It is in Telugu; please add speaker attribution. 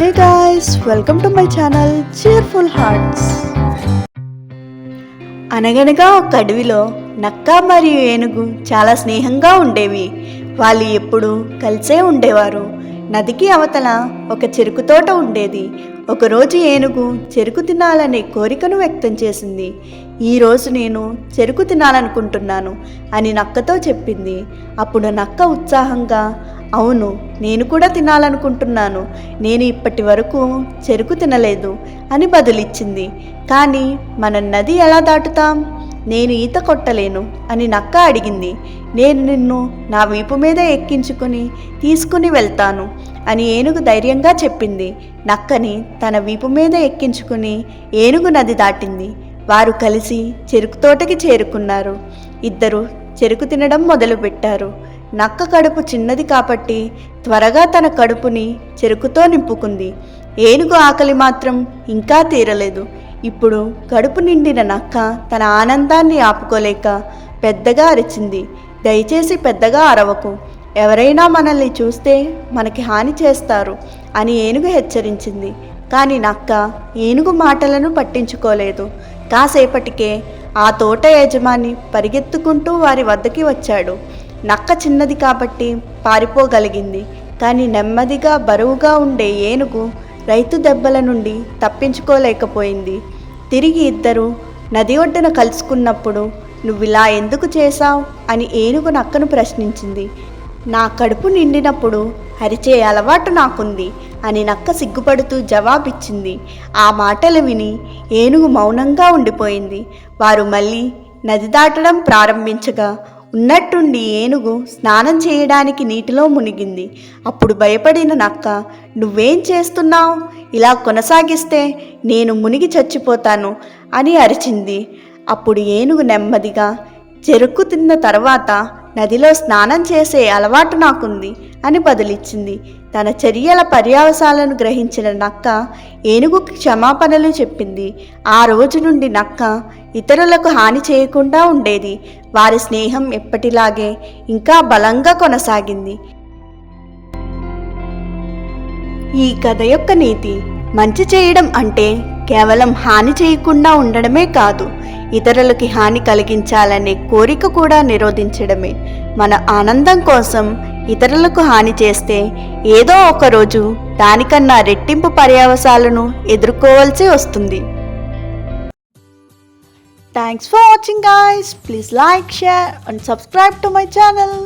Speaker 1: Hey guys welcome to my channel cheerful hearts అనగనగా ఒక అడవిలో నక్క మరియు ఏనుగు చాలా స్నేహంగా ఉండేవి. వాళ్ళు ఎప్పుడూ కలిసే ఉండేవారు. నదికి అవతల ఒక చెరుకు తోట ఉండేది. ఒకరోజు ఏనుగు చెరుకు తినాలనే కోరికను వ్యక్తం చేసింది. ఈరోజు నేను చెరుకు తినాలనుకుంటున్నాను అని నక్కతో చెప్పింది. అప్పుడు నక్క ఉత్సాహంగా అవును నేను కూడా తినాలనుకుంటున్నాను. నేను ఇప్పటి వరకు చెరుకు తినలేదు అని బదులిచ్చింది. కానీ మన నది ఎలా దాటుతాం? నేను ఈత కొట్టలేను అని నక్క అడిగింది. నేను నిన్ను నా వీపు మీద ఎక్కించుకుని తీసుకుని వెళ్తాను అని ఏనుగు ధైర్యంగా చెప్పింది. నక్కని తన వీపు మీద ఎక్కించుకుని ఏనుగు నది దాటింది. వారు కలిసి చెరుకు తోటకి చేరుకున్నారు. ఇద్దరు చెరుకు తినడం మొదలుపెట్టారు. నక్క కడుపు చిన్నది కాబట్టి త్వరగా తన కడుపుని చెరుకుతో నింపుకుంది. ఏనుగు ఆకలి మాత్రం ఇంకా తీరలేదు. ఇప్పుడు కడుపు నిండిన నక్క తన ఆనందాన్ని ఆపుకోలేక పెద్దగా అరిచింది. దయచేసి పెద్దగా అరవకు. ఎవరైనా మనల్ని చూస్తే మనకి హాని చేస్తారు అని ఏనుగు హెచ్చరించింది. కానీ నక్క ఏనుగు మాటలను పట్టించుకోలేదు. కాసేపటికే ఆ తోట యజమాని పరిగెత్తుకుంటూ వారి వద్దకి వచ్చాడు. నక్క చిన్నది కాబట్టి పారిపోగలిగింది. కానీ నెమ్మదిగా బరువుగా ఉండే ఏనుగు రైతు దెబ్బల నుండి తప్పించుకోలేకపోయింది. తిరిగి ఇద్దరు నది ఒడ్డున కలుసుకున్నప్పుడు నువ్విలా ఎందుకు చేశావు? అని ఏనుగు నక్కను ప్రశ్నించింది. నా కడుపు నిండినప్పుడు అరిచే అలవాటు నాకుంది అని నక్క సిగ్గుపడుతూ జవాబిచ్చింది. ఆ మాటలు విని ఏనుగు మౌనంగా ఉండిపోయింది. వారు మళ్ళీ నది దాటడం ప్రారంభించగా ఉన్నట్టుండి ఏనుగు స్నానం చేయడానికి నీటిలో మునిగింది. అప్పుడు భయపడిన నక్క నువ్వేం చేస్తున్నావు? ఇలా కొనసాగిస్తే నేను మునిగి చచ్చిపోతాను అని అరిచింది. అప్పుడు ఏనుగు నెమ్మదిగా చెరుకు తిన్న తర్వాత నదిలో స్నానం చేసే అలవాటు నాకుంది అని బదులిచ్చింది. తన చర్యల పర్యావసాలను గ్రహించిన నక్క ఏనుగుకి క్షమాపణలు చెప్పింది. ఆ రోజు నుండి నక్క ఇతరులకు హాని చేయకుండా ఉండేది. వారి స్నేహం ఎప్పటిలాగే ఇంకా బలంగా కొనసాగింది. ఈ కథ యొక్క నీతి మంచి చేయడం అంటే కేవలం హాని చేయకుండా ఉండడమే కాదు. ఇతరులకి హాని కలిగించాలనే కోరిక కూడా నిరోధించడమే. మన ఆనందం కోసం ఇతరులకు హాని చేస్తే ఏదో ఒక రోజు దానికన్నా రెట్టింపు పర్యావసాలను ఎదుర్కోవాల్సి వస్తుంది. Thanks for watching guys please like share and subscribe to my channel